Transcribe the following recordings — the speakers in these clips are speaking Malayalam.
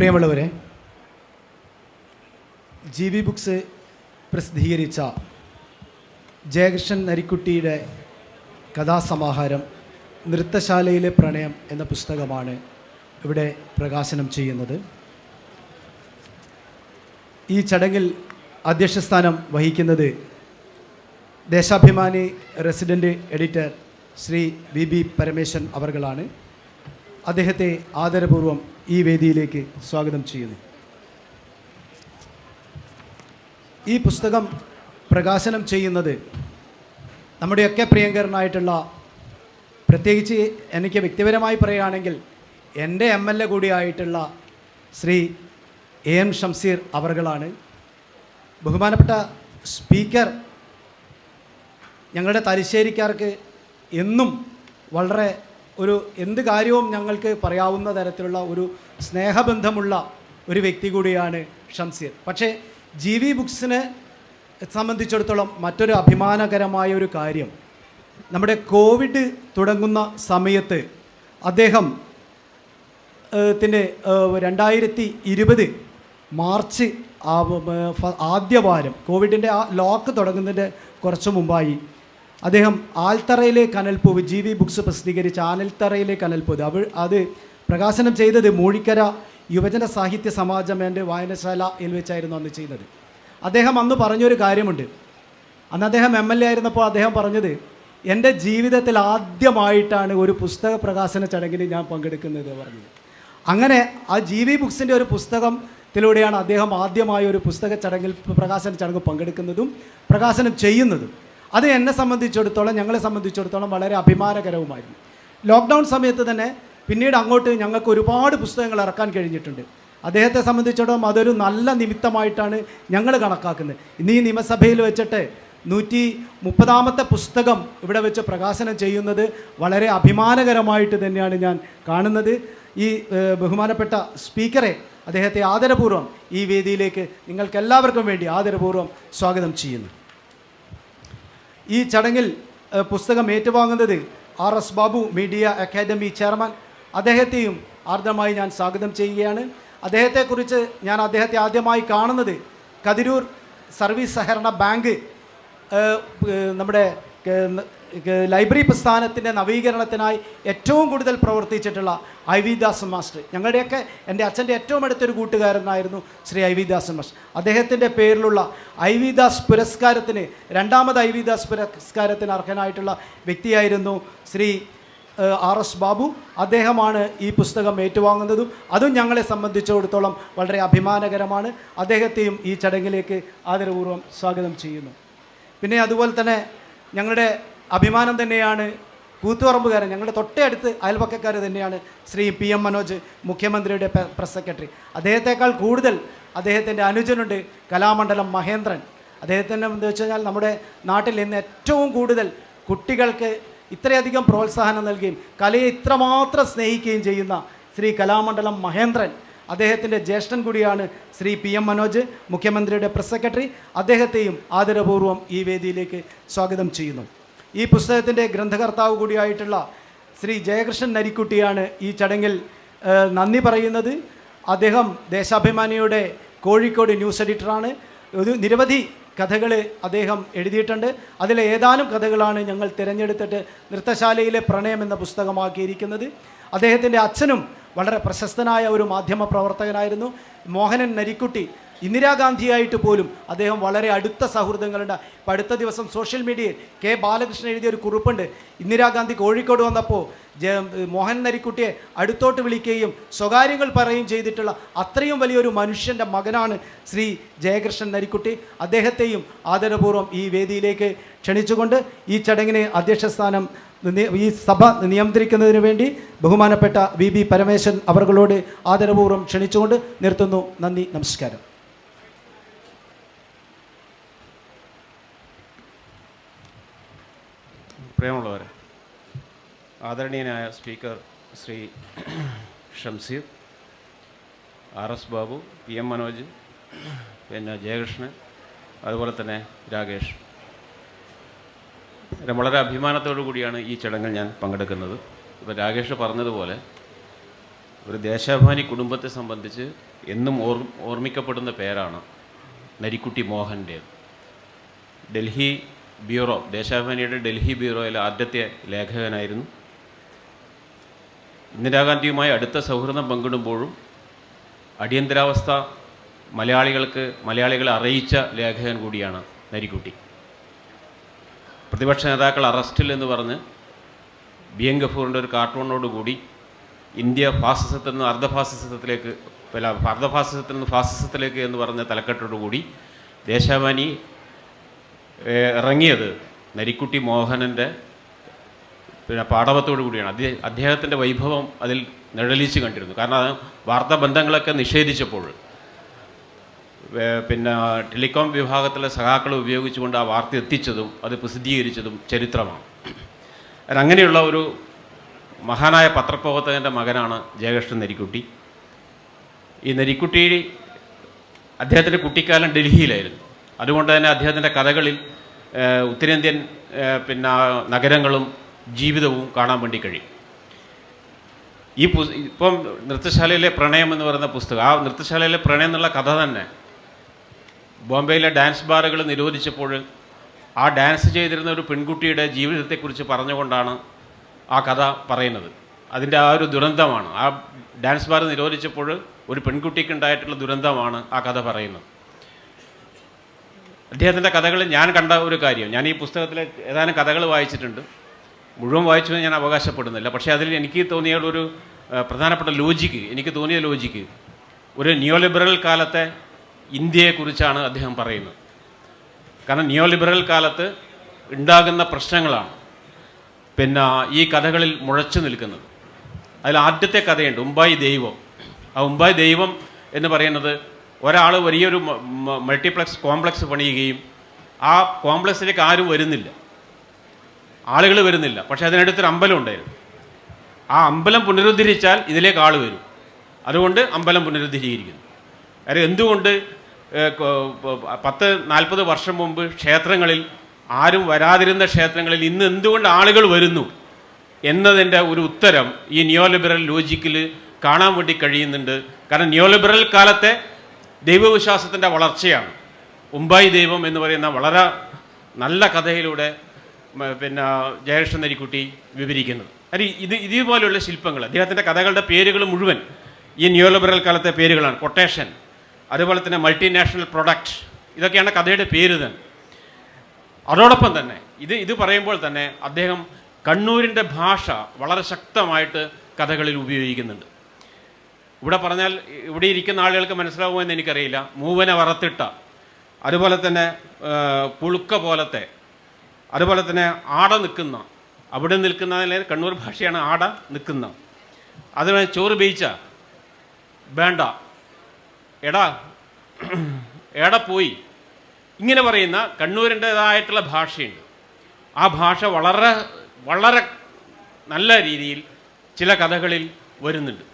പ്രിയമുള്ളവരെ ജി വി ബുക്സ് പ്രസിദ്ധീകരിച്ച ജയകൃഷ്ണൻ നരിക്കുട്ടിയുടെ കഥാസമാഹാരം നൃത്തശാലയിലെ പ്രണയം എന്ന പുസ്തകമാണ് ഇവിടെ പ്രകാശനം ചെയ്യുന്നത്. ഈ ചടങ്ങിൽ അധ്യക്ഷസ്ഥാനം വഹിക്കുന്നത് Deshabhimani resident editor Shri V B Parameswaran അവർകളാണ് അദ്ദേഹത്തെ ആദരപൂർവം ഈ വേദിയിലേക്ക് സ്വാഗതം ചെയ്യുന്നു. ഈ പുസ്തകം പ്രകാശനം ചെയ്യുന്നത് നമ്മുടെയൊക്കെ പ്രിയങ്കരനായിട്ടുള്ള പ്രത്യേകിച്ച് എനിക്ക് വ്യക്തിപരമായി പറയുകയാണെങ്കിൽ എന്റെ എം എൽ എ കൂടിയായിട്ടുള്ള ശ്രീ എ എം ഷംസീർ അവർകളാണ്. ബഹുമാനപ്പെട്ട സ്പീക്കർ ഞങ്ങളുടെ തലശ്ശേരിക്കാർക്ക് എന്നും വളരെ ഒരു എന്ത് കാര്യവും ഞങ്ങൾക്ക് പറയാവുന്ന തരത്തിലുള്ള ഒരു സ്നേഹബന്ധമുള്ള ഒരു വ്യക്തി കൂടിയാണ് ഷംസീർ. പക്ഷേ ജി വി ബുക്സിനെ സംബന്ധിച്ചിടത്തോളം മറ്റൊരു അഭിമാനകരമായ ഒരു കാര്യം. നമ്മുടെ കോവിഡ് തുടങ്ങുന്ന സമയത്ത് അദ്ദേഹം ത്തിന്റെ രണ്ടായിരത്തി ഇരുപത് മാർച്ച് ആദ്യ വാരം കോവിഡിന്റെ ആ ലോക്ക് തുടങ്ങുന്നതിന്റെ കുറച്ച് മുമ്പായി അദ്ദേഹം ആൽത്തറയിലെ കനൽപ്പൂവ് ജി വി ബുക്സ് പ്രസിദ്ധീകരിച്ച ആനൽത്തറയിലെ കനൽപ്പൂവ് അവ അത് പ്രകാശനം ചെയ്തത് മൂഴിക്കര യുവജന സാഹിത്യ സമാജം എന്റെ വായനശാലയിൽ വെച്ചായിരുന്നു അന്ന് ചെയ്യുന്നത് അദ്ദേഹം അന്ന് പറഞ്ഞൊരു കാര്യമുണ്ട്. അന്ന് അദ്ദേഹം എം എൽ എ ആയിരുന്നപ്പോൾ അദ്ദേഹം പറഞ്ഞത് എന്റെ ജീവിതത്തിൽ ആദ്യമായിട്ടാണ് ഒരു പുസ്തക പ്രകാശന ചടങ്ങിൽ ഞാൻ പങ്കെടുക്കുന്നത് പറഞ്ഞത്. അങ്ങനെ ആ ജി വി ബുക്സിന്റെ ഒരു പുസ്തകത്തിലൂടെയാണ് അദ്ദേഹം ആദ്യമായി ഒരു പുസ്തക ചടങ്ങിൽ പ്രകാശന ചടങ്ങ് പങ്കെടുക്കുന്നതും പ്രകാശനം ചെയ്യുന്നതും. അത് എന്നെ സംബന്ധിച്ചിടത്തോളം ഞങ്ങളെ സംബന്ധിച്ചിടത്തോളം വളരെ അഭിമാനകരവുമായിരുന്നു. ലോക്ക്ഡൗൺ സമയത്ത് തന്നെ പിന്നീട് അങ്ങോട്ട് ഞങ്ങൾക്ക് ഒരുപാട് പുസ്തകങ്ങൾ ഇറക്കാൻ കഴിഞ്ഞിട്ടുണ്ട്. അദ്ദേഹത്തെ സംബന്ധിച്ചിടത്തോളം അതൊരു നല്ല നിമിത്തമായിട്ടാണ് ഞങ്ങൾ കണക്കാക്കുന്നത്. ഇന്ന് ഈ നിയമസഭയിൽ വെച്ചിട്ട് നൂറ്റി മുപ്പതാമത്തെ പുസ്തകം ഇവിടെ വെച്ച് പ്രകാശനം ചെയ്യുന്നത് വളരെ അഭിമാനകരമായിട്ട് തന്നെയാണ് ഞാൻ കാണുന്നത്. ഈ ബഹുമാനപ്പെട്ട സ്പീക്കറെ അദ്ദേഹത്തെ ആദരപൂർവം ഈ വേദിയിലേക്ക് നിങ്ങൾക്കെല്ലാവർക്കും വേണ്ടി ആദരപൂർവം സ്വാഗതം ചെയ്യുന്നു. ഈ ചടങ്ങിൽ പുസ്തകം ഏറ്റുവാങ്ങുന്നത് R S Babu media academy chairman. അദ്ദേഹത്തെയും ആർദ്രമായി ഞാൻ സ്വാഗതം ചെയ്യുകയാണ്. അദ്ദേഹത്തെക്കുറിച്ച് ഞാൻ അദ്ദേഹത്തെ ആദ്യമായി കാണുന്നത് കതിരൂർ സർവീസ് സഹകരണ ബാങ്ക് നമ്മുടെ ലൈബ്രറി പ്രസ്ഥാനത്തിന്റെ നവീകരണത്തിനായി ഏറ്റവും കൂടുതൽ പ്രവർത്തിച്ചിട്ടുള്ള ഐ വി ദാസൻ മാസ്റ്റർ. ഞങ്ങളുടെയൊക്കെ എന്റെ അച്ഛന്റെ ഏറ്റവും അടുത്തൊരു കൂട്ടുകാരനായിരുന്നു Shri I V Dasan master. അദ്ദേഹത്തിന്റെ പേരിലുള്ള ഐ വി ദാസ് പുരസ്കാരത്തിന് രണ്ടാമത് ഐ വി ദാസ് പുരസ്കാരത്തിന് അർഹനായിട്ടുള്ള വ്യക്തിയായിരുന്നു ശ്രീ ആർ എസ് ബാബു. അദ്ദേഹമാണ് ഈ പുസ്തകം ഏറ്റുവാങ്ങുന്നതും അതും ഞങ്ങളെ സംബന്ധിച്ചിടത്തോളം വളരെ അഭിമാനകരമാണ്. അദ്ദേഹത്തെയും ഈ ചടങ്ങിലേക്ക് ആദരപൂർവം സ്വാഗതം ചെയ്യുന്നു. പിന്നെ അതുപോലെ തന്നെ ഞങ്ങളുടെ അഭിമാനം തന്നെയാണ്. കൂത്തുപറമ്പുകാരൻ ഞങ്ങളുടെ തൊട്ടടുത്ത് അയൽപക്കക്കാർ തന്നെയാണ് ശ്രീ പി എം മനോജ് മുഖ്യമന്ത്രിയുടെ പ്രസ് സെക്രട്ടറി. അദ്ദേഹത്തെക്കാൾ കൂടുതൽ അദ്ദേഹത്തിന്റെ അനുജനുണ്ട് കലാമണ്ഡലം മഹേന്ദ്രൻ. അദ്ദേഹത്തിന്റെ എന്ന് വെച്ച് കഴിഞ്ഞാൽ നമ്മുടെ നാട്ടിൽ ഇന്ന് ഏറ്റവും കൂടുതൽ കുട്ടികൾക്ക് ഇത്രയധികം പ്രോത്സാഹനം നൽകുകയും കലയെ ഇത്രമാത്രം സ്നേഹിക്കുകയും ചെയ്യുന്ന ശ്രീ കലാമണ്ഡലം മഹേന്ദ്രൻ. അദ്ദേഹത്തിന്റെ ജ്യേഷ്ഠൻ കൂടിയാണ് ശ്രീ പി എം മനോജ് മുഖ്യമന്ത്രിയുടെ പ്രസ് സെക്രട്ടറി. അദ്ദേഹത്തെയും ആദരപൂർവം ഈ വേദിയിലേക്ക് സ്വാഗതം ചെയ്യുന്നു. ഈ പുസ്തകത്തിന്റെ ഗ്രന്ഥകർത്താവ് കൂടിയായിട്ടുള്ള ശ്രീ ജയകൃഷ്ണൻ നരിക്കുട്ടിയാണ് ഈ ചടങ്ങിൽ നന്ദി പറയുന്നത്. അദ്ദേഹം ദേശാഭിമാനിയുടെ കോഴിക്കോട് ന്യൂസ് എഡിറ്ററാണ്. ഒരു നിരവധി കഥകൾ അദ്ദേഹം എഴുതിയിട്ടുണ്ട്. അതിലെ ഏതാനും കഥകളാണ് ഞങ്ങൾ തിരഞ്ഞെടുത്തിട്ട് നൃത്തശാലയിലെ പ്രണയം എന്ന പുസ്തകമാക്കിയിരിക്കുന്നത്. അദ്ദേഹത്തിന്റെ അച്ഛനും വളരെ പ്രശസ്തനായ ഒരു മാധ്യമ പ്രവർത്തകനായിരുന്നു. മോഹനൻ നരിക്കുട്ടി ഇന്ദിരാഗാന്ധിയായിട്ട് പോലും അദ്ദേഹം വളരെ അടുത്ത സൗഹൃദങ്ങളുണ്ട്. അപ്പോൾ അടുത്ത ദിവസം സോഷ്യൽ മീഡിയയിൽ കെ ബാലകൃഷ്ണൻ എഴുതിയ ഒരു കുറിപ്പുണ്ട്. ഇന്ദിരാഗാന്ധി കോഴിക്കോട് വന്നപ്പോൾ ജ മോഹൻ നരിക്കുട്ടിയെ അടുത്തോട്ട് വിളിക്കുകയും സ്വകാര്യങ്ങൾ പറയുകയും ചെയ്തിട്ടുള്ള അത്രയും വലിയൊരു മനുഷ്യന്റെ മകനാണ് ശ്രീ ജയകൃഷ്ണൻ നരിക്കുട്ടി. അദ്ദേഹത്തെയും ആദരപൂർവം ഈ വേദിയിലേക്ക് ക്ഷണിച്ചുകൊണ്ട് ഈ ചടങ്ങിന് അധ്യക്ഷസ്ഥാനം സ്ഥാനം ഈ സഭ നിയന്ത്രിക്കുന്നതിന് വേണ്ടി ബഹുമാനപ്പെട്ട വി. ബി പരമേശ്വരൻ അവർകളോട് ആദരപൂർവം ക്ഷണിച്ചുകൊണ്ട് നിർത്തുന്നു. നന്ദി നമസ്കാരം. പ്രിയമുള്ളവരെ ആദരണീയനായ speaker Shri Shamseer R S Babu P M Manoj പിന്നെ ജയകൃഷ്ണൻ അതുപോലെ തന്നെ രാകേഷ്. വളരെ അഭിമാനത്തോടു കൂടിയാണ് ഈ ചടങ്ങിൽ ഞാൻ പങ്കെടുക്കുന്നത്. ഇപ്പോൾ രാകേഷ് പറഞ്ഞതുപോലെ ഒരു ദേശാഭിമാനി കുടുംബത്തെ സംബന്ധിച്ച് എന്നും ഓർ ഓർമ്മിക്കപ്പെടുന്ന പേരാണ് നരിക്കുട്ടി മോഹന്റേത്. ഡൽഹി ബ്യൂറോ ദേശാഭിമാനിയുടെ ഡൽഹി ബ്യൂറോയിലെ ആദ്യത്തെ ലേഖകനായിരുന്നു. ഇന്ദിരാഗാന്ധിയുമായി അടുത്ത സൗഹൃദം പങ്കിടുമ്പോഴും അടിയന്തരാവസ്ഥ മലയാളികൾക്ക് മലയാളികളെ അറിയിച്ച ലേഖകൻ കൂടിയാണ് നരിക്കുട്ടി. പ്രതിപക്ഷ നേതാക്കൾ അറസ്റ്റിൽ എന്ന് പറഞ്ഞ് ബി എൻ ഗഫൂറിന്റെ ഒരു കാർട്ടൂണോടുകൂടി ഇന്ത്യ ഫാസിസത്തിൽ നിന്ന് അർദ്ധഫാസിസത്തിലേക്ക് അല്ല അർദ്ധഫാസിസത്തിൽ നിന്ന് ഫാസിസത്തിലേക്ക് എന്ന് പറഞ്ഞ തലക്കെട്ടോടുകൂടി ദേശാഭിമാനി ഇറങ്ങിയത് നരിക്കുട്ടി മോഹനന്റെ പിന്നെ പാഠവത്തോടു കൂടിയാണ്. അദ്ദേഹം അദ്ദേഹത്തിന്റെ വൈഭവം അതിൽ നിഴലിച്ച് കണ്ടിരുന്നു. കാരണം വാർത്താ ബന്ധങ്ങളൊക്കെ നിഷേധിച്ചപ്പോൾ. പിന്നെ ടെലികോം വിഭാഗത്തിലെ സഹാക്കൾ ഉപയോഗിച്ചുകൊണ്ട് ആ വാർത്ത എത്തിച്ചതും അത് പ്രസിദ്ധീകരിച്ചതും ചരിത്രമാണ്. അങ്ങനെയുള്ള ഒരു മഹാനായ പത്രപ്രവർത്തകന്റെ മകനാണ് ജയകൃഷ്ണൻ നരിക്കുട്ടി. ഈ നരിക്കുട്ടി അദ്ദേഹത്തിന്റെ കുട്ടിക്കാലം ഡൽഹിയിലായിരുന്നു. അതുകൊണ്ട് തന്നെ അദ്ദേഹത്തിന്റെ കഥകളിൽ ഉത്തരേന്ത്യൻ പിന്നെ നഗരങ്ങളും ജീവിതവും കാണാൻ വേണ്ടി കഴിയും. ഈ പു ഇപ്പം നൃത്തശാലയിലെ പ്രണയം എന്ന് പറയുന്ന പുസ്തകം ആ നൃത്തശാലയിലെ പ്രണയം എന്നുള്ള കഥ തന്നെ ബോംബെയിലെ ഡാൻസ് ബാറുകൾ നിരോധിച്ചപ്പോൾ ആ ഡാൻസ് ചെയ്തിരുന്ന ഒരു പെൺകുട്ടിയുടെ ജീവിതത്തെക്കുറിച്ച് പറഞ്ഞുകൊണ്ടാണ് ആ കഥ പറയുന്നത്. അതിന്റെ ആ ഒരു ദുരന്തമാണ്. ആ ഡാൻസ് ബാർ നിരോധിച്ചപ്പോൾ ഒരു പെൺകുട്ടിക്ക് ഉണ്ടായിട്ടുള്ള ദുരന്തമാണ് ആ കഥ പറയുന്നത്. അദ്ദേഹത്തിന്റെ കഥകൾ ഞാൻ കണ്ട ഒരു കാര്യം. ഞാൻ ഈ പുസ്തകത്തിലെ ഏതാനും കഥകൾ വായിച്ചിട്ടുണ്ട്. മുഴുവൻ വായിച്ചു ഞാൻ അവകാശപ്പെടുന്നില്ല. പക്ഷേ അതിൽ എനിക്ക് തോന്നിയ ഒരു പ്രധാനപ്പെട്ട ലോജിക്ക് എനിക്ക് തോന്നിയ ലോജിക്ക് ഒരു നിയോ ലിബറൽ കാലത്തെ ഇന്ത്യയെക്കുറിച്ചാണ് അദ്ദേഹം പറയുന്നത്. കാരണം നിയോ ലിബറൽ കാലത്ത് ഉണ്ടാകുന്ന പ്രശ്നങ്ങളാണ് പിന്നെ ഈ കഥകളിൽ മുഴച്ചു നിൽക്കുന്നത്. അതിൽ ആദ്യത്തെ കഥയുണ്ട് ഉമ്പായി ദൈവം ആ ഉമ്പായി ദൈവം എന്ന് പറയുന്നത് ഒരാൾ വലിയൊരു മൾട്ടിപ്ലക്സ് കോംപ്ലക്സ് പണിയുകയും ആ കോംപ്ലക്സിലേക്ക് ആരും വരുന്നില്ല. ആളുകൾ വരുന്നില്ല. പക്ഷേ അതിനടുത്തൊരു അമ്പലം ഉണ്ടായിരുന്നു. ആ അമ്പലം പുനരുദ്ധരിച്ചാൽ ഇതിലേക്ക് ആൾ വരും. അതുകൊണ്ട് അമ്പലം പുനരുദ്ധരിച്ചിരിക്കുന്നു. കാര്യം എന്തുകൊണ്ട് പത്ത് നാൽപ്പത് വർഷം മുമ്പ് ക്ഷേത്രങ്ങളിൽ ആരും വരാതിരുന്ന ക്ഷേത്രങ്ങളിൽ ഇന്ന് എന്തുകൊണ്ട് ആളുകൾ വരുന്നു എന്നതിന്റെ ഒരു ഉത്തരം ഈ നിയോലിബറൽ ലോജിക്കിൽ കാണാൻ വേണ്ടി കഴിയുന്നുണ്ട്. കാരണം നിയോലിബറൽ കാലത്തെ ദൈവവിശ്വാസത്തിന്റെ വളർച്ചയാണ്. ഉമ്പായി ദൈവം എന്ന് പറയുന്ന വളരെ നല്ല കഥയിലൂടെ പിന്നെ ജയകൃഷ്ണൻ നരിക്കുട്ടി വിവരിക്കുന്നത്. അരി ഇത് ഇതുപോലെയുള്ള ശില്പങ്ങൾ അദ്ദേഹത്തിന്റെ കഥകളുടെ പേരുകൾ മുഴുവൻ ഈ ന്യൂലിബറൽ കാലത്തെ പേരുകളാണ്. കൊട്ടേഷൻ അതുപോലെ തന്നെ മൾട്ടിനാഷണൽ പ്രൊഡക്റ്റ് ഇതൊക്കെയാണ് കഥയുടെ പേര് തന്നെ. അതോടൊപ്പം തന്നെ ഇത് ഇത് പറയുമ്പോൾ തന്നെ അദ്ദേഹം കണ്ണൂരിന്റെ ഭാഷ വളരെ ശക്തമായിട്ട് കഥകളിൽ ഉപയോഗിക്കുന്നുണ്ട്. ഇവിടെ പറഞ്ഞാൽ ഇവിടെ ഇരിക്കുന്ന ആളുകൾക്ക് മനസ്സിലാവുമോ എന്ന് എനിക്കറിയില്ല. മൂവനെ വറത്തിട്ട അതുപോലെ തന്നെ പുളുക്ക പോലത്തെ അതുപോലെ തന്നെ ആട നിൽക്കുന്ന അവിടെ നിൽക്കുന്ന കണ്ണൂർ ഭാഷയാണ് ആട നിൽക്കുന്ന. അതുപോലെ ചോറ് ബേയിച്ച വേണ്ട. എടാ എട പോയി. ഇങ്ങനെ പറയുന്ന കണ്ണൂരിന്റെതായിട്ടുള്ള ഭാഷയുണ്ട്. ആ ഭാഷ വളരെ വളരെ നല്ല രീതിയിൽ ചില കഥകളിൽ വരുന്നുണ്ട്.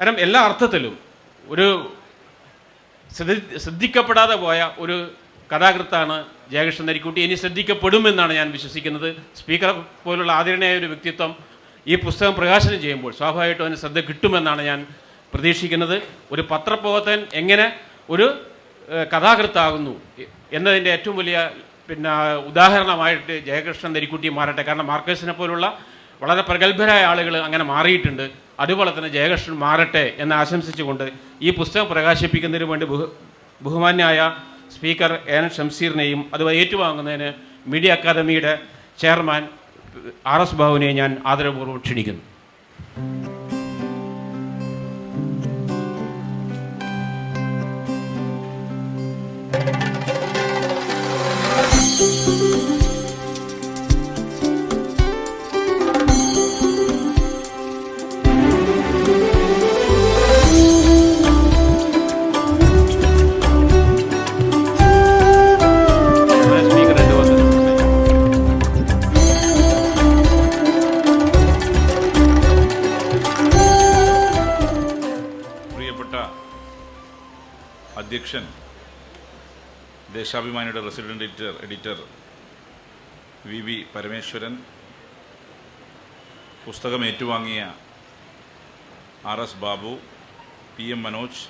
കാരണം എല്ലാ അർത്ഥത്തിലും ഒരു ശ്രദ്ധി- ശ്രദ്ധിക്കപ്പെടാതെ പോയ ഒരു കഥാകൃത്താണ് ജയകൃഷ്ണൻ നരിക്കുട്ടി. ഇനി ശ്രദ്ധിക്കപ്പെടുമെന്നാണ് ഞാൻ വിശ്വസിക്കുന്നത്. സ്പീക്കർ പോലുള്ള ആദരണീയ ഒരു വ്യക്തിത്വം ഈ പുസ്തകം പ്രകാശനം ചെയ്യുമ്പോൾ സ്വാഭാവികമായിട്ടും അതിന് ശ്രദ്ധ കിട്ടുമെന്നാണ് ഞാൻ പ്രതീക്ഷിക്കുന്നത്. ഒരു പത്രപ്രവർത്തകൻ എങ്ങനെ ഒരു കഥാകൃത്താകുന്നു എന്നതിന്റെ ഏറ്റവും വലിയ പിന്നെ ഉദാഹരണമായിട്ട് ജയകൃഷ്ണൻ നരിക്കുട്ടി മാറട്ടെ. കാരണം മാർക്കേഴ്സിനെ പോലുള്ള വളരെ പ്രഗത്ഭരായ ആളുകൾ അങ്ങനെ മാറിയിട്ടുണ്ട്. അതുപോലെ തന്നെ ജയകൃഷ്ണൻ മാറട്ടെ എന്ന് ആശംസിച്ചുകൊണ്ട് ഈ പുസ്തകം പ്രകാശിപ്പിക്കുന്നതിന് വേണ്ടി ബഹു ബഹുമാന്യായ സ്പീക്കർ എൻ ഷംസീറിനെയും അത് ഏറ്റുവാങ്ങുന്നതിന് മീഡിയ അക്കാദമിയുടെ ചെയർമാൻ ആർ എസ് ബാബുവിനെ ഞാൻ ആദരപൂർവം ക്ഷണിക്കുന്നു. ദേശാഭിമാനിയുടെ resident editor editor V V Parameswaran പുസ്തകം ഏറ്റുവാങ്ങിയ R S Babu P M Manoj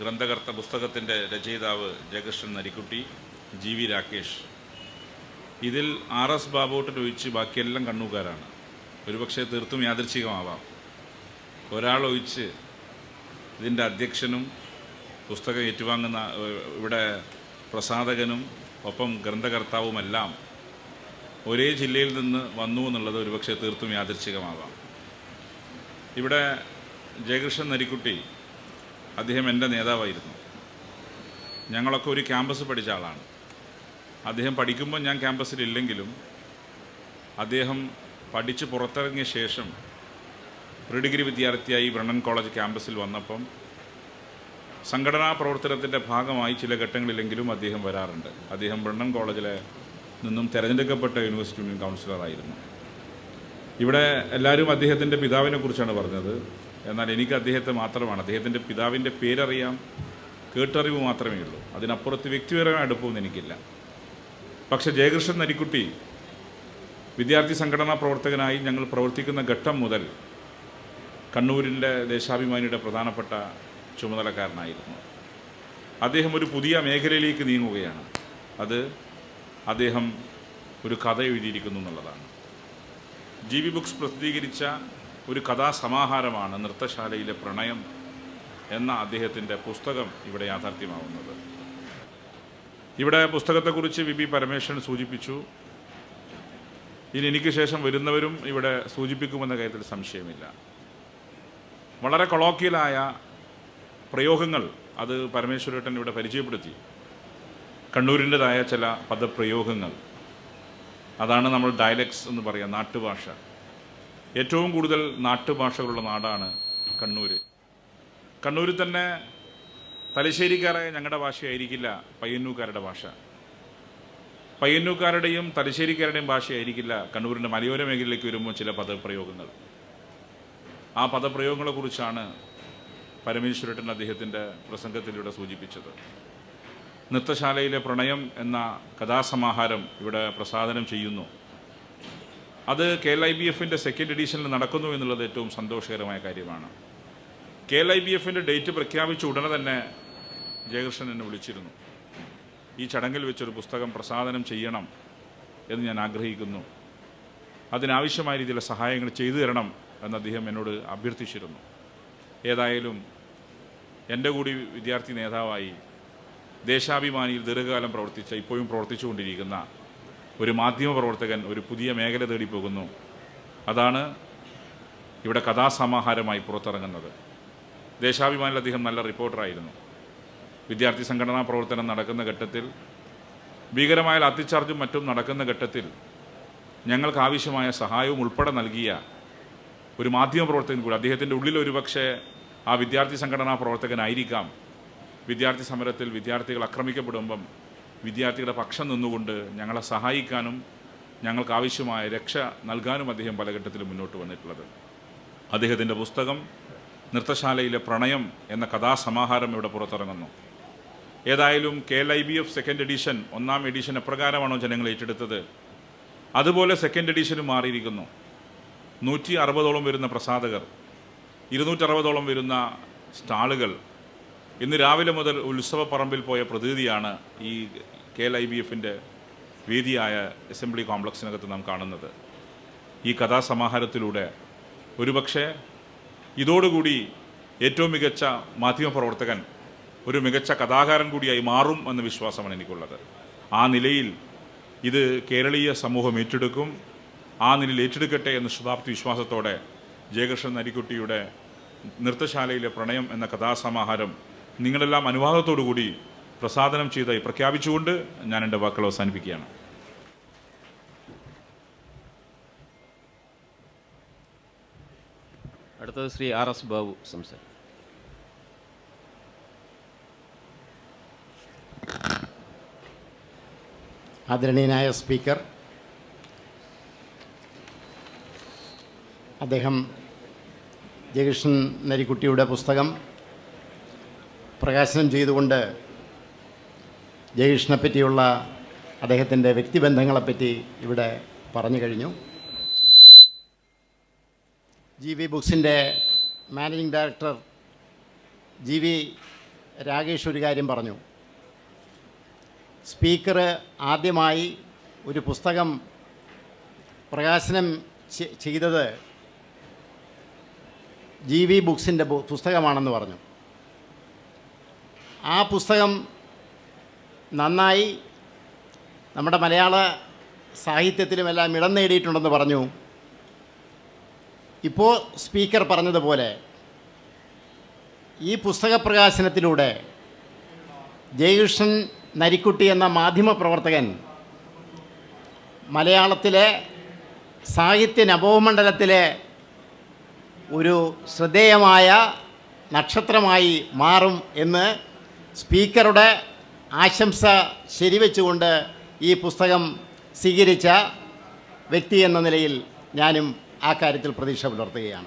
ഗ്രന്ഥകർത്ത പുസ്തകത്തിന്റെ രചയിതാവ് ജയകൃഷ്ണൻ നരിക്കുട്ടി ജി വി രാകേഷ്. ഇതിൽ ആർ എസ് ബാബുവോട്ട് ഒഴിച്ച് ബാക്കിയെല്ലാം കണ്ണൂക്കാരാണ്. ഒരുപക്ഷെ തീർത്തും യാദൃച്ഛികമാവാം. ഒരാളൊഴിച്ച് ഇതിന്റെ അധ്യക്ഷനും പുസ്തകം ഏറ്റുവാങ്ങുന്ന ഇവിടെ പ്രസാധകനും ഒപ്പം ഗ്രന്ഥകർത്താവുമെല്ലാം ഒരേ ജില്ലയിൽ നിന്ന് വന്നു എന്നുള്ളത് ഒരുപക്ഷെ തീർത്തും യാദൃച്ഛികമാവാം ഇവിടെ ജയകൃഷ്ണൻ നരിക്കുട്ടി അദ്ദേഹം എന്റെ നേതാവായിരുന്നു. ഞങ്ങളൊക്കെ ഒരു ക്യാമ്പസ് പഠിച്ച ആളാണ്. അദ്ദേഹം പഠിക്കുമ്പോൾ ഞാൻ ക്യാമ്പസിലില്ലെങ്കിലും അദ്ദേഹം പഠിച്ച് പുറത്തിറങ്ങിയ ശേഷം പ്രീഡിഗ്രി വിദ്യാർത്ഥിയായി ബ്രണ്ണൻ കോളേജ് ക്യാമ്പസിൽ വന്നപ്പം സംഘടനാ പ്രവർത്തനത്തിന്റെ ഭാഗമായി ചില ഘട്ടങ്ങളിലെങ്കിലും അദ്ദേഹം വരാറുണ്ട്. അദ്ദേഹം ബ്രണ്ണൻ കോളേജിലെ നിന്നും തിരഞ്ഞെടുക്കപ്പെട്ട യൂണിവേഴ്സിറ്റി യൂണിയൻ കൗൺസിലറായിരുന്നു ഇവിടെ എല്ലാവരും അദ്ദേഹത്തിന്റെ പിതാവിനെ കുറിച്ചാണ് പറഞ്ഞത്. എന്നാൽ എനിക്ക് അദ്ദേഹത്തെ മാത്രമാണ് അദ്ദേഹത്തിന്റെ പിതാവിന്റെ പേരറിയാം കേട്ടറിവ് മാത്രമേ ഉള്ളൂ. അതിനപ്പുറത്ത് വ്യക്തിപരമായ അടുപ്പമൊന്നും എനിക്കില്ല. പക്ഷേ ജയകൃഷ്ണൻ നരിക്കുട്ടി വിദ്യാർത്ഥി സംഘടനാ പ്രവർത്തകനായി ഞങ്ങൾ പ്രവർത്തിക്കുന്ന ഘട്ടം മുതൽ കണ്ണൂരിന്റെ ദേശാഭിമാനിയുടെ പ്രധാനപ്പെട്ട ചുമതലക്കാരനായിരുന്നു. അദ്ദേഹം ഒരു പുതിയ മേഖലയിലേക്ക് നീങ്ങുകയാണ്. അത് അദ്ദേഹം ഒരു കഥ എഴുതിയിരിക്കുന്നു എന്നുള്ളതാണ്. ജി ബി ബുക്സ് പ്രസിദ്ധീകരിച്ച ഒരു കഥാസമാഹാരമാണ് നൃത്തശാലയിലെ പ്രണയം എന്ന അദ്ദേഹത്തിന്റെ പുസ്തകം ഇവിടെ യാഥാർത്ഥ്യമാവുന്നത്. ഇവിടെ പുസ്തകത്തെക്കുറിച്ച് വി ബി പരമേശ്വരൻ സൂചിപ്പിച്ചു. ഇനി എനിക്ക് ശേഷം വരുന്നവരും ഇവിടെ സൂചിപ്പിക്കുമെന്ന കാര്യത്തിൽ സംശയമില്ല. വളരെ കൊളോക്കിയലായ പ്രയോഗങ്ങൾ അത് പരമേശ്വരേട്ടൻ ഇവിടെ പരിചയപ്പെടുത്തി. കണ്ണൂരിന്റെതായ ചില പദപ്രയോഗങ്ങൾ. അതാണ് നമ്മൾ ഡയലക്ട്സ് എന്ന് പറയുക നാട്ടുഭാഷ. ഏറ്റവും കൂടുതൽ നാട്ടുഭാഷകളുള്ള നാടാണ് കണ്ണൂർ കണ്ണൂരിൽ തന്നെ തലശ്ശേരിക്കാരായ ഞങ്ങളുടെ ഭാഷയായിരിക്കില്ല പയ്യന്നൂക്കാരുടെ ഭാഷ. പയ്യന്നൂക്കാരുടെയും തലശ്ശേരിക്കാരുടെയും ഭാഷയായിരിക്കില്ല കണ്ണൂരിന്റെ മലയോര മേഖലയിലേക്ക് വരുമ്പോൾ ചില പദപ്രയോഗങ്ങൾ. ആ പദപ്രയോഗങ്ങളെക്കുറിച്ചാണ് പരമേശ്വരട്ടൻ അദ്ദേഹത്തിന്റെ പ്രസംഗത്തിലൂടെ സൂചിപ്പിച്ചത്. നൃത്തശാലയിലെ പ്രണയം എന്ന കഥാസമാഹാരം ഇവിടെ പ്രസാദനം ചെയ്യുന്നു. അത് കെ എൽ ഐ ബി എഫിന്റെ സെക്കൻഡ് എഡീഷനിൽ നടക്കുന്നു എന്നുള്ളത് ഏറ്റവും സന്തോഷകരമായ കാര്യമാണ്. കെ എൽ ഐ ബി എഫിന്റെ ഡേറ്റ് പ്രഖ്യാപിച്ച ഉടനെ തന്നെ ജയകൃഷ്ണൻ എന്നെ വിളിച്ചിരുന്നു. ഈ ചടങ്ങിൽ വെച്ചൊരു പുസ്തകം പ്രസാദനം ചെയ്യണം എന്ന് ഞാൻ ആഗ്രഹിക്കുന്നു. അതിനാവശ്യമായ രീതിയിലുള്ള സഹായങ്ങൾ ചെയ്തു തരണം എന്ന് അദ്ദേഹം എന്നോട് അഭ്യർത്ഥിച്ചിരുന്നു. ഏതായാലും എന്റെ കൂടി വിദ്യാർത്ഥി നേതാവായി ദേശാഭിമാനിയിൽ ദീർഘകാലം പ്രവർത്തിച്ച ഇപ്പോഴും പ്രവർത്തിച്ചുകൊണ്ടിരിക്കുന്ന ഒരു മാധ്യമ പ്രവർത്തകൻ ഒരു പുതിയ മേഖല തേടി പോകുന്നു അതാണ് ഇവിടെ കഥാസമാഹാരമായി പുറത്തിറങ്ങുന്നത്. ദേശാഭിമാനിൽ അദ്ദേഹം നല്ല റിപ്പോർട്ടറായിരുന്നു. വിദ്യാർത്ഥി സംഘടനാ പ്രവർത്തനം നടക്കുന്ന ഘട്ടത്തിൽ ഭീകരമായ ലാത്തിച്ചാർജും മറ്റും നടക്കുന്ന ഘട്ടത്തിൽ ഞങ്ങൾക്ക് ആവശ്യമായ സഹായവും ഉൾപ്പെടെ നൽകിയ ഒരു മാധ്യമ പ്രവർത്തകൻ കൂടി അദ്ദേഹത്തിന്റെ ഉള്ളിൽ ഒരുപക്ഷെ ആ വിദ്യാർത്ഥി സംഘടനാ പ്രവർത്തകനായിരിക്കാം. വിദ്യാർത്ഥി സമരത്തിൽ വിദ്യാർത്ഥികൾ ആക്രമിക്കപ്പെടുമ്പം വിദ്യാർത്ഥികളുടെ പക്ഷം നിന്നുകൊണ്ട് ഞങ്ങളെ സഹായിക്കാനും ഞങ്ങൾക്ക് ആവശ്യമായ രക്ഷ നൽകാനും അദ്ദേഹം പല ഘട്ടത്തിലും മുന്നോട്ട് വന്നിട്ടുള്ളത്. അദ്ദേഹത്തിന്റെ പുസ്തകം നൃത്തശാലയിലെ പ്രണയം എന്ന കഥാസമാഹാരം ഇവിടെ പുറത്തിറങ്ങുന്നു. ഏതായാലും K L I B F second edition ഒന്നാം എഡിഷൻ എപ്രകാരമാണോ ജനങ്ങൾ ഏറ്റെടുത്തത്? അതുപോലെ സെക്കൻഡ് എഡിഷനും മാറിയിരിക്കുന്നു. നൂറ്റി അറുപതോളം വരുന്ന പ്രസാധകർ ഇരുന്നൂറ്ററുപതോളം വരുന്ന സ്റ്റാളുകൾ ഇന്ന് രാവിലെ മുതൽ ഉത്സവ പറമ്പിൽ പോയ പ്രതീതിയാണ് ഈ കെ എൽ ഐ ബി എഫിന്റെ വേദിയായ അസംബ്ലി കോംപ്ലക്സിനകത്ത് നാം കാണുന്നത്. ഈ കഥാസമാഹാരത്തിലൂടെ ഒരുപക്ഷെ ഇതോടുകൂടി ഏറ്റവും മികച്ച മാധ്യമപ്രവർത്തകൻ ഒരു മികച്ച കഥാകാരൻ കൂടിയായി മാറും എന്ന വിശ്വാസമാണ് എനിക്കുള്ളത്. ആ നിലയിൽ ഇത് കേരളീയ സമൂഹം ഏറ്റെടുക്കും ആ നിലയിൽ ഏറ്റെടുക്കട്ടെ എന്ന ശുഭാപ്തി വിശ്വാസത്തോടെ ജയകൃഷ്ണൻ നരിക്കുട്ടിയുടെ നൃത്തശാലയിലെ പ്രണയം എന്ന കഥാസമാഹാരം നിങ്ങളെല്ലാം അനുവാദത്തോടു കൂടി പ്രസാദനം ചെയ്തായി പ്രഖ്യാപിച്ചുകൊണ്ട് ഞാൻ എന്റെ വാക്കുകൾ അവസാനിപ്പിക്കുകയാണ്. അടുത്തത് ശ്രീ ആർ എസ് ബാബു സംസാരം ആദരണീയനായ സ്പീക്കർ അദ്ദേഹം ജയകൃഷ്ണൻ നരിക്കുട്ടിയുടെ പുസ്തകം പ്രകാശനം ചെയ്തുകൊണ്ട് ജയകൃഷ്ണനെപ്പറ്റിയുള്ള അദ്ദേഹത്തിന്റെ വ്യക്തിബന്ധങ്ങളെപ്പറ്റി ഇവിടെ പറഞ്ഞു കഴിഞ്ഞു. G V ബുക്സിന്റെ managing director G V Rakesh ഒരു കാര്യം പറഞ്ഞു. സ്പീക്കർ ആദ്യമായി ഒരു പുസ്തകം പ്രകാശനം ചെയ്തത് ജി വി ബുക്സിന്റെ പുസ്തകമാണെന്ന് പറഞ്ഞു. ആ പുസ്തകം നന്നായി നമ്മുടെ മലയാള സാഹിത്യത്തിലുമെല്ലാം ഇടം നേടിയിട്ടുണ്ടെന്ന് പറഞ്ഞു. ഇപ്പോൾ സ്പീക്കർ പറഞ്ഞതുപോലെ ഈ പുസ്തക പ്രകാശനത്തിലൂടെ ജയകൃഷ്ണൻ നരിക്കുട്ടി എന്ന മാധ്യമ പ്രവർത്തകൻ മലയാളത്തിലെ സാഹിത്യ നവോമണ്ഡലത്തിലെ ഒരു ശ്രദ്ധേയമായ നക്ഷത്രമായി മാറും എന്ന് സ്പീക്കറുടെ ആശംസ ശരിവെച്ചുകൊണ്ട് ഈ പുസ്തകം സ്വീകരിച്ച വ്യക്തി എന്ന നിലയിൽ ഞാനും ആ കാര്യത്തിൽ പ്രതീക്ഷ പുലർത്തുകയാണ്.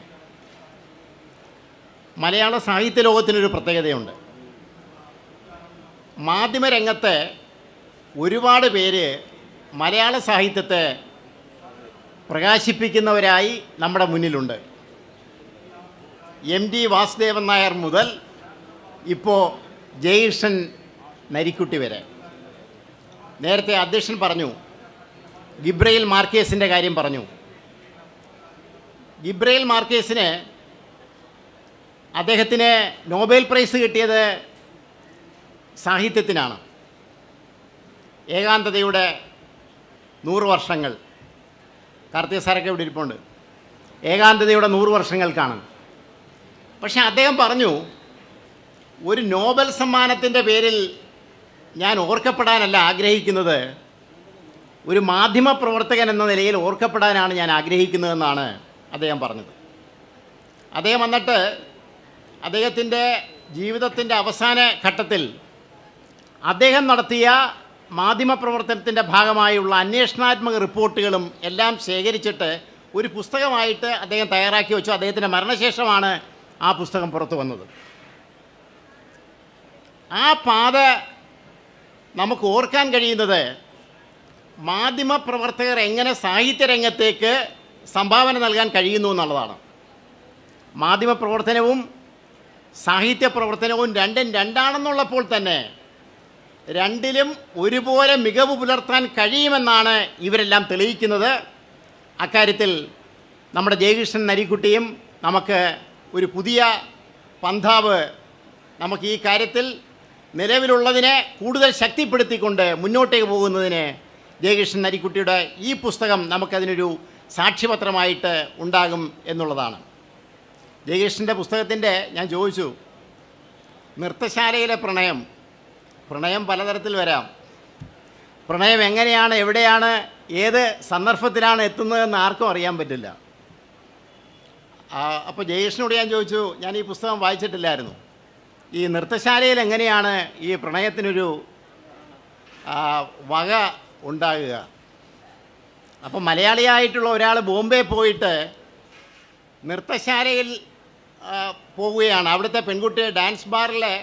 മലയാള സാഹിത്യ ലോകത്തിനൊരു പ്രത്യേകതയുണ്ട്. മാധ്യമരംഗത്തെ ഒരുപാട് പേര് മലയാള സാഹിത്യത്തെ പ്രകാശിപ്പിക്കുന്നവരായി നമ്മുടെ മുന്നിലുണ്ട്. എം ടി വാസുദേവൻ നായർ മുതൽ ഇപ്പോൾ ജയകൃഷ്ണൻ നരിക്കുട്ടി വരെ. നേരത്തെ അധ്യക്ഷൻ പറഞ്ഞു ഗിബ്രയിൽ മാർക്കേസിന്റെ കാര്യം പറഞ്ഞു. ഗിബ്രയിൽ മാർക്കേസിന് അദ്ദേഹത്തിന് നോബൽ പ്രൈസ് കിട്ടിയത് സാഹിത്യത്തിനാണ്. ഏകാന്തതയുടെ നൂറ് വർഷങ്ങൾ. കാർത്തിക സാരൊക്കെ ഇവിടെ ഇരിപ്പുണ്ട്. ഏകാന്തതയുടെ നൂറ് വർഷങ്ങൾക്കാണ്. പക്ഷേ അദ്ദേഹം പറഞ്ഞു ഒരു നോബൽ സമ്മാനത്തിന്റെ പേരിൽ ഞാൻ ഓർക്കപ്പെടാനല്ല ആഗ്രഹിക്കുന്നത്. ഒരു മാധ്യമ പ്രവർത്തകൻ എന്ന നിലയിൽ ഓർക്കപ്പെടാനാണ് ഞാൻ ആഗ്രഹിക്കുന്നതെന്നാണ് അദ്ദേഹം പറഞ്ഞത്. അദ്ദേഹം വന്നിട്ട് അദ്ദേഹത്തിന്റെ ജീവിതത്തിന്റെ അവസാന ഘട്ടത്തിൽ അദ്ദേഹം നടത്തിയ മാധ്യമപ്രവർത്തനത്തിന്റെ ഭാഗമായുള്ള അന്വേഷണാത്മക റിപ്പോർട്ടുകളും എല്ലാം ശേഖരിച്ചിട്ട് ഒരു പുസ്തകമായിട്ട് അദ്ദേഹം തയ്യാറാക്കി വെച്ചു. അദ്ദേഹത്തിന്റെ മരണശേഷമാണ് ആ പുസ്തകം പുറത്തു വന്നത്. ആ പാത നമുക്ക് ഓർക്കാൻ കഴിയുന്നത് മാധ്യമപ്രവർത്തകർ എങ്ങനെ സാഹിത്യരംഗത്തേക്ക് സംഭാവന നൽകാൻ കഴിയുന്നു എന്നുള്ളതാണ്. മാധ്യമപ്രവർത്തനവും സാഹിത്യ പ്രവർത്തനവും രണ്ടും രണ്ടാണെന്നുള്ളപ്പോൾ തന്നെ രണ്ടിലും ഒരുപോലെ മികവ് പുലർത്താൻ കഴിയുമെന്നാണ് ഇവരെല്ലാം തെളിയിക്കുന്നത്. അക്കാര്യത്തിൽ നമ്മുടെ ജയകൃഷ്ണൻ നരിക്കുട്ടിയും നമുക്ക് ഒരു പുതിയ പന്ഥാവ് നമുക്ക് ഈ കാര്യത്തിൽ നിലവിലുള്ളതിനെ കൂടുതൽ ശക്തിപ്പെടുത്തിക്കൊണ്ട് മുന്നോട്ടേക്ക് പോകുന്നതിന് ജയകൃഷ്ണൻ നരിക്കുട്ടിയുടെ ഈ പുസ്തകം നമുക്കതിനൊരു സാക്ഷ്യപത്രമായിട്ട് ഉണ്ടാകും എന്നുള്ളതാണ്. ജയകൃഷ്ണന്റെ പുസ്തകത്തിന്റെ ഞാൻ ചോദിച്ചു നൃത്തശാലയിലെ പ്രണയം പ്രണയം പലതരത്തിൽ വരാം. പ്രണയം എങ്ങനെയാണ് എവിടെയാണ് ഏത് സന്ദർഭത്തിലാണ് എത്തുന്നതെന്ന് ആർക്കും അറിയാൻ പറ്റില്ല. അപ്പോൾ ജയേഷിനോട് ഞാൻ ചോദിച്ചു ഞാൻ ഈ പുസ്തകം വായിച്ചിട്ടില്ലായിരുന്നു. ഈ നൃത്തശാലയിൽ എങ്ങനെയാണ് ഈ പ്രണയത്തിനൊരു വക ഉണ്ടാകുക? അപ്പോൾ മലയാളിയായിട്ടുള്ള ഒരാൾ ബോംബെ പോയിട്ട് നൃത്തശാലയിൽ പോവുകയാണ്. അവിടുത്തെ പെൺകുട്ടി ഡാൻസ് ബാറിലെ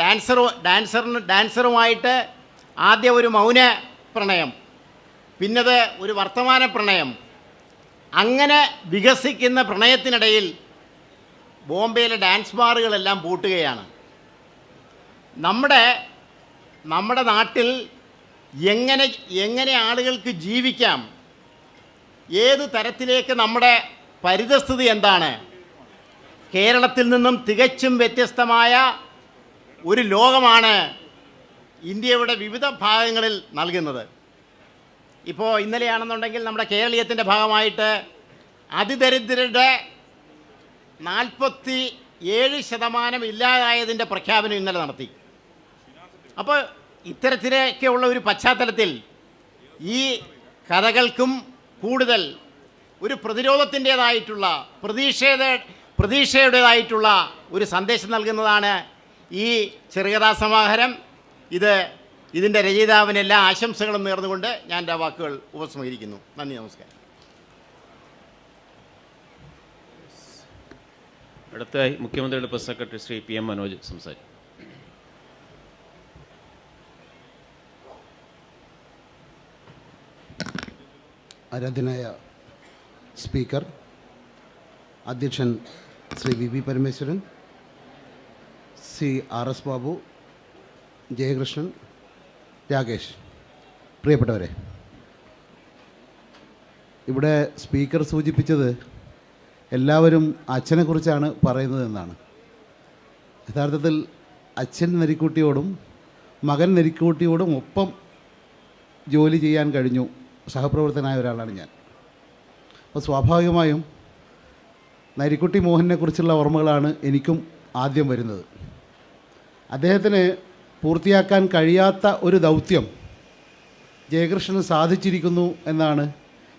ഡാൻസറു ഡാൻസറിന് ഡാൻസറുമായിട്ട് ആദ്യം ഒരു മൗന പ്രണയം പിന്നത് ഒരു വർത്തമാന പ്രണയം. അങ്ങനെ വികസിക്കുന്ന പ്രണയത്തിനിടയിൽ ബോംബെയിലെ ഡാൻസ് ബാറുകളെല്ലാം പൂട്ടുകയാണ്. നമ്മുടെ നമ്മുടെ നാട്ടിൽ എങ്ങനെ എങ്ങനെ ആളുകൾക്ക് ജീവിക്കാം ഏത് തരത്തിലേക്ക് നമ്മുടെ പരിതസ്ഥിതി എന്താണ് കേരളത്തിൽ നിന്നും തികച്ചും വ്യത്യസ്തമായ ഒരു ലോകമാണ് ഇന്ത്യയുടെ വിവിധ ഭാഗങ്ങളിൽ നൽകുന്നത്. ഇപ്പോൾ ഇന്നലെയാണെന്നുണ്ടെങ്കിൽ നമ്മുടെ കേരളീയത്തിന്റെ ഭാഗമായിട്ട് അതിദരിദ്രരുടെ നാൽപ്പത്തി ഏഴ് ശതമാനം ഇല്ലാതായതിന്റെ പ്രഖ്യാപനം ഇന്നലെ നടത്തി. അപ്പോൾ ഇത്തരത്തിലൊക്കെയുള്ള ഒരു പശ്ചാത്തലത്തിൽ ഈ കഥകൾക്കും കൂടുതൽ ഒരു പ്രതിരോധത്തിന്റേതായിട്ടുള്ള പ്രതീക്ഷയുടെ പ്രതീക്ഷയുടേതായിട്ടുള്ള ഒരു സന്ദേശം നൽകുന്നതാണ് ഈ ചെറുകഥാ സമാഹാരം ഇത് ഇതിന്റെ രചയിതാവിന് എല്ലാ ആശംസകളും നേർന്നുകൊണ്ട് ഞാൻ എന്റെ വാക്കുകൾ ഉപസംഹരിക്കുന്നു. നന്ദി നമസ്കാരം. അടുത്തായി മുഖ്യമന്ത്രിയുടെ press secretary Shri P M Manoj സംസാരിക്കും. ആരാധ്യനായ സ്പീക്കർ അധ്യക്ഷൻ Shri V V Parameswaran C R S Babu Jayakrishnan Rakesh പ്രിയപ്പെട്ടവരെ. ഇവിടെ സ്പീക്കർ സൂചിപ്പിച്ചത് എല്ലാവരും അച്ഛനെക്കുറിച്ചാണ് പറയുന്നത് എന്നാണ് യഥാർത്ഥത്തിൽ അച്ഛൻ നരിക്കുട്ടിയോടും മകൻ നരിക്കുട്ടിയോടും ഒപ്പം ജോലി ചെയ്യാൻ കഴിഞ്ഞു. സഹപ്രവർത്തനായ ഒരാളാണ് ഞാൻ. അപ്പോൾ സ്വാഭാവികമായും നരിക്കുട്ടി മോഹനെക്കുറിച്ചുള്ള ഓർമ്മകളാണ് എനിക്കും ആദ്യം വരുന്നത്. അദ്ദേഹത്തിന് പൂർത്തിയാക്കാൻ കഴിയാത്ത ഒരു ദൗത്യം ജയകൃഷ്ണന് സാധിച്ചിരിക്കുന്നു എന്നാണ്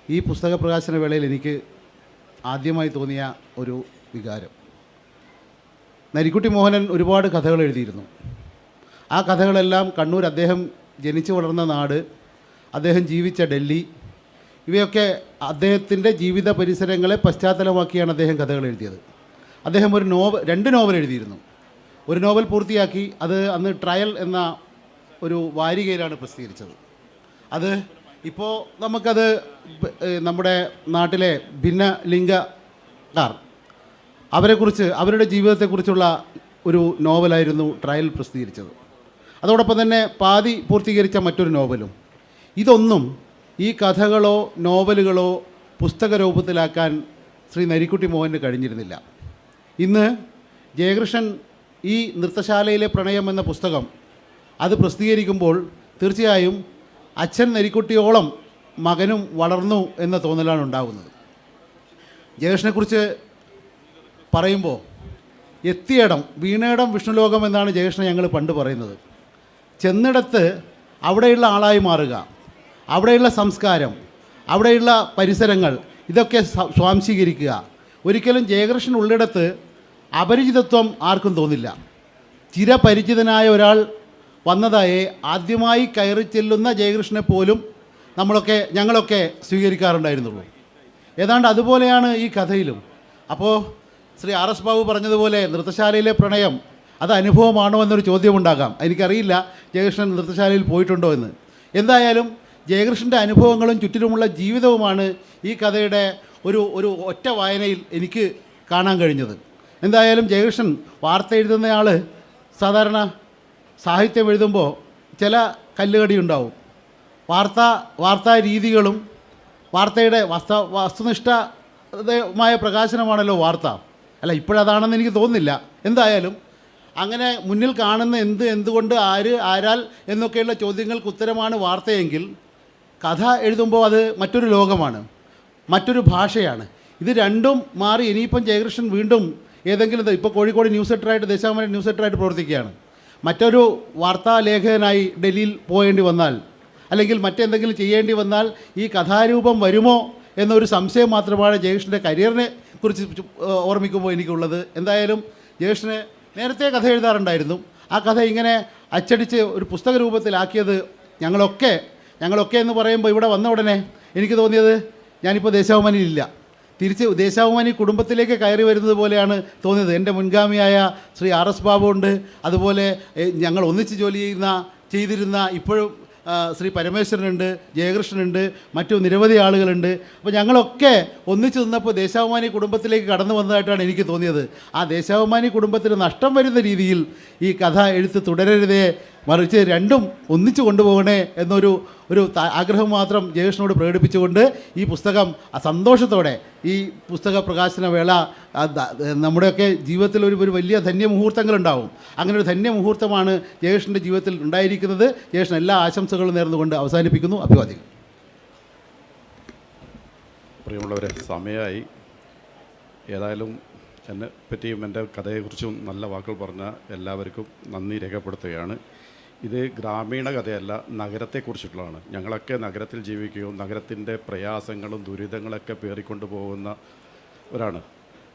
ഈ പുസ്തക പ്രകാശന വേളയിൽ എനിക്ക് ആദ്യമായി തോന്നിയ ഒരു വികാരം. നരിക്കുട്ടി മോഹനൻ ഒരുപാട് കഥകൾ എഴുതിയിരുന്നു. ആ കഥകളെല്ലാം കണ്ണൂർ അദ്ദേഹം ജനിച്ചു വളർന്ന നാട് അദ്ദേഹം ജീവിച്ച ഡൽഹി ഇവയൊക്കെ അദ്ദേഹത്തിന്റെ ജീവിത പരിസരങ്ങളെ പശ്ചാത്തലമാക്കിയാണ് അദ്ദേഹം കഥകൾ എഴുതിയത്. അദ്ദേഹം ഒരു നോവൽ രണ്ട് നോവൽ എഴുതിയിരുന്നു. ഒരു നോവൽ പൂർത്തിയാക്കി അത് അന്ന് ട്രയൽ എന്ന ഒരു വാരികയിലാണ് പ്രസിദ്ധീകരിച്ചത്. അത് ഇപ്പോൾ നമുക്കത് നമ്മുടെ നാട്ടിലെ ഭിന്ന ലിംഗക്കാർ അവരെക്കുറിച്ച് അവരുടെ ജീവിതത്തെക്കുറിച്ചുള്ള ഒരു നോവലായിരുന്നു ട്രയൽ പ്രസിദ്ധീകരിച്ചത്. അതോടൊപ്പം തന്നെ പാതി പൂർത്തീകരിച്ച മറ്റൊരു നോവലും. ഇതൊന്നും ഈ കഥകളോ നോവലുകളോ പുസ്തക രൂപത്തിലാക്കാൻ ശ്രീ നരിക്കുട്ടി മോഹന് കഴിഞ്ഞിരുന്നില്ല. ഇന്ന് ജയകൃഷ്ണൻ ഈ നൃത്തശാലയിലെ പ്രണയം എന്ന പുസ്തകം അത് പ്രസിദ്ധീകരിക്കുമ്പോൾ തീർച്ചയായും അച്ഛൻ നരിക്കുട്ടിയോളം മകനും വളർന്നു എന്ന തോന്നലാണ് ഉണ്ടാകുന്നത്. ജയകൃഷ്ണനെക്കുറിച്ച് പറയുമ്പോൾ എത്തിയടം വീണയിടം വിഷ്ണുലോകം എന്നാണ് ജയകൃഷ്ണൻ ഞങ്ങൾ പണ്ട് പറയുന്നത്. ചെന്നിടത്ത് അവിടെയുള്ള ആളായി മാറുക അവിടെയുള്ള സംസ്കാരം അവിടെയുള്ള പരിസരങ്ങൾ ഇതൊക്കെ സ്വാംശീകരിക്കുക. ഒരിക്കലും ജയകൃഷ്ണൻ ഉള്ളിടത്ത് അപരിചിതത്വം ആർക്കും തോന്നില്ല. ചിരപരിചിതനായ ഒരാൾ വന്നതായി ആദ്യമായി കയറി ചെല്ലുന്ന ജയകൃഷ്ണനെ പോലും നമ്മളൊക്കെ ഞങ്ങളൊക്കെ സ്വീകരിക്കാറുണ്ടായിരുന്നുള്ളൂ. ഏതാണ്ട് അതുപോലെയാണ് ഈ കഥയിലും. അപ്പോൾ ശ്രീ ആർ എസ് ബാബു പറഞ്ഞതുപോലെ നൃത്തശാലയിലെ പ്രണയം അത് അനുഭവമാണോ എന്നൊരു ചോദ്യമുണ്ടാകാം. എനിക്കറിയില്ല ജയകൃഷ്ണൻ നൃത്തശാലയിൽ പോയിട്ടുണ്ടോ എന്ന്. എന്തായാലും ജയകൃഷ്ണന്റെ അനുഭവങ്ങളും ചുറ്റിലുമുള്ള ജീവിതവുമാണ് ഈ കഥയുടെ ഒരു ഒരു ഒറ്റ വായനയിൽ എനിക്ക് കാണാൻ കഴിഞ്ഞത്. എന്തായാലും ജയകൃഷ്ണൻ വാർത്ത എഴുതുന്നയാൾ സാധാരണ സാഹിത്യം എഴുതുമ്പോൾ ചില കല്ലുകടി ഉണ്ടാവും. വാർത്ത വാർത്താ രീതികളും വാർത്തയുടെ വസ്ത വസ്തുനിഷ്ഠമായ പ്രകാശനമാണല്ലോ വാർത്ത. അല്ല ഇപ്പോഴതാണെന്ന് എനിക്ക് തോന്നുന്നില്ല. എന്തായാലും അങ്ങനെ മുന്നിൽ കാണുന്ന എന്ത് എന്തുകൊണ്ട് ആര് ആരാൽ എന്നൊക്കെയുള്ള ചോദ്യങ്ങൾക്ക് ഉത്തരമാണ് വാർത്തയെങ്കിൽ കഥ എഴുതുമ്പോൾ അത് മറ്റൊരു ലോകമാണ്. മറ്റൊരു ഭാഷയാണ്. ഇത് രണ്ടും മാറി ഇനിയിപ്പം ജയകൃഷ്ണൻ വീണ്ടും ഏതെങ്കിലും ഇപ്പോൾ കോഴിക്കോട് ന്യൂസ് ഹെഡറായിട്ട് ദേശാഭിമാനി ന്യൂസ് ഹെഡറായിട്ട് പ്രവർത്തിക്കുകയാണ്. മറ്റൊരു വാർത്താലേഖകനായി ഡൽഹിയിൽ പോകേണ്ടി വന്നാൽ അല്ലെങ്കിൽ മറ്റെന്തെങ്കിലും ചെയ്യേണ്ടി വന്നാൽ ഈ കഥാരൂപം വരുമോ എന്നൊരു സംശയം മാത്രമാണ് ജയകൃഷ്ണന്റെ കരിയറിനെ കുറിച്ച് ഓർമ്മിക്കുമ്പോൾ എനിക്കുള്ളത്. എന്തായാലും ജയകൃഷ്ണന് നേരത്തെ കഥ എഴുതാറുണ്ടായിരുന്നു. ആ കഥ ഇങ്ങനെ അച്ചടിച്ച് ഒരു പുസ്തക രൂപത്തിലാക്കിയത് ഞങ്ങളൊക്കെ ഞങ്ങളൊക്കെ എന്ന് പറയുമ്പോൾ ഇവിടെ വന്ന ഉടനെ എനിക്ക് തോന്നിയത് ഞാനിപ്പോൾ ദേശാഭിമാനിയിലില്ല. തിരിച്ച് ദേശാഭിമാനി കുടുംബത്തിലേക്ക് കയറി വരുന്നത് പോലെയാണ് തോന്നിയത്. എന്റെ മുൻഗാമിയായ ശ്രീ ആർ എസ് ബാബു ഉണ്ട്. അതുപോലെ ഞങ്ങൾ ഒന്നിച്ച് ജോലി ചെയ്യുന്ന ചെയ്തിരുന്ന ഇപ്പോഴും ശ്രീ പരമേശ്വരനുണ്ട് ജയകൃഷ്ണനുണ്ട് മറ്റു നിരവധി ആളുകളുണ്ട്. അപ്പോൾ ഞങ്ങളൊക്കെ ഒന്നിച്ചു നിന്നപ്പോൾ ദേശാഭിമാനി കുടുംബത്തിലേക്ക് കടന്നു വന്നതായിട്ടാണ് എനിക്ക് തോന്നിയത്. ആ ദേശാഭിമാനി കുടുംബത്തിന് നഷ്ടം വരുന്ന രീതിയിൽ ഈ കഥ എഴുത്ത് തുടരരുതേ മറിച്ച് രണ്ടും ഒന്നിച്ചു കൊണ്ടുപോകണേ എന്നൊരു ഒരു ആഗ്രഹം മാത്രം ജയകൃഷ്ണനോട് പ്രകടിപ്പിച്ചുകൊണ്ട് ഈ പുസ്തകം സന്തോഷത്തോടെ ഈ പുസ്തക പ്രകാശന വേള നമ്മുടെയൊക്കെ ജീവിതത്തിൽ ഒരു ഒരു വലിയ ധന്യമുഹൂർത്തങ്ങളുണ്ടാവും അങ്ങനെ ഒരു ധന്യമുഹൂർത്തമാണ് ജയകൃഷ്ണന്റെ ജീവിതത്തിൽ ഉണ്ടായിരിക്കുന്നത്. ജയകൃഷ്ണൻ എല്ലാ ആശംസകളും നേർന്നുകൊണ്ട് അവസാനിപ്പിക്കുന്നു. അഭിവാദികൾ പ്രിയമുള്ളവരെ സമയമായി. ഏതായാലും എന്നെ പറ്റിയും എന്റെ കഥയെക്കുറിച്ചും നല്ല വാക്കുകൾ പറഞ്ഞ എല്ലാവർക്കും നന്ദി രേഖപ്പെടുത്തുകയാണ്. ഇത് ഗ്രാമീണ കഥയല്ല നഗരത്തെക്കുറിച്ചിട്ടുള്ളതാണ്. ഞങ്ങളൊക്കെ നഗരത്തിൽ ജീവിക്കുകയും നഗരത്തിന്റെ പ്രയാസങ്ങളും ദുരിതങ്ങളൊക്കെ പേറിക്കൊണ്ട് പോകുന്ന ഒരാണ്.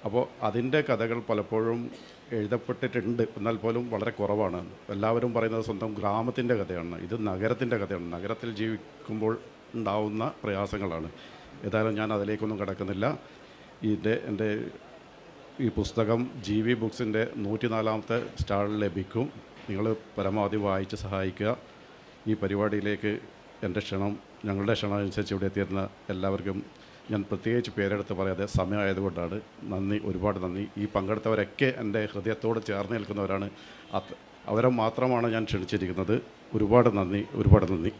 അപ്പോൾ അതിന്റെ കഥകൾ പലപ്പോഴും എഴുതപ്പെട്ടിട്ടുണ്ട്. എന്നാൽ പോലും വളരെ കുറവാണ്. എല്ലാവരും പറയുന്നത് സ്വന്തം ഗ്രാമത്തിന്റെ കഥയാണ്. ഇത് നഗരത്തിന്റെ കഥയാണ്. നഗരത്തിൽ ജീവിക്കുമ്പോൾ ഉണ്ടാവുന്ന പ്രയാസങ്ങളാണ്. ഏതായാലും ഞാൻ അതിലേക്കൊന്നും കിടക്കുന്നില്ല. ഇതിന്റെ എന്റെ ഈ പുസ്തകം ജി വി ബുക്സിന്റെ നൂറ്റിനാലാമത്തെ സ്റ്റാളിൽ ലഭിക്കും. നിങ്ങൾ പരമാവധി വായിച്ച് സഹായിക്കുക. ഈ പരിപാടിയിലേക്ക് എന്റെ ക്ഷണം ഞങ്ങളുടെ ക്ഷണം അനുസരിച്ച് ഇവിടെ എത്തിയിരുന്ന എല്ലാവർക്കും ഞാൻ പ്രത്യേകിച്ച് പേരെടുത്ത് പറയാതെ സമയമായതുകൊണ്ടാണ് നന്ദി ഒരുപാട് നന്ദി. ഈ പങ്കെടുത്തവരൊക്കെ എന്റെ ഹൃദയത്തോട് ചേർന്ന് നിൽക്കുന്നവരാണ്. അവരെ മാത്രമാണ് ഞാൻ ക്ഷണിച്ചിരിക്കുന്നത്. ഒരുപാട് നന്ദി ഒരുപാട് നന്ദി.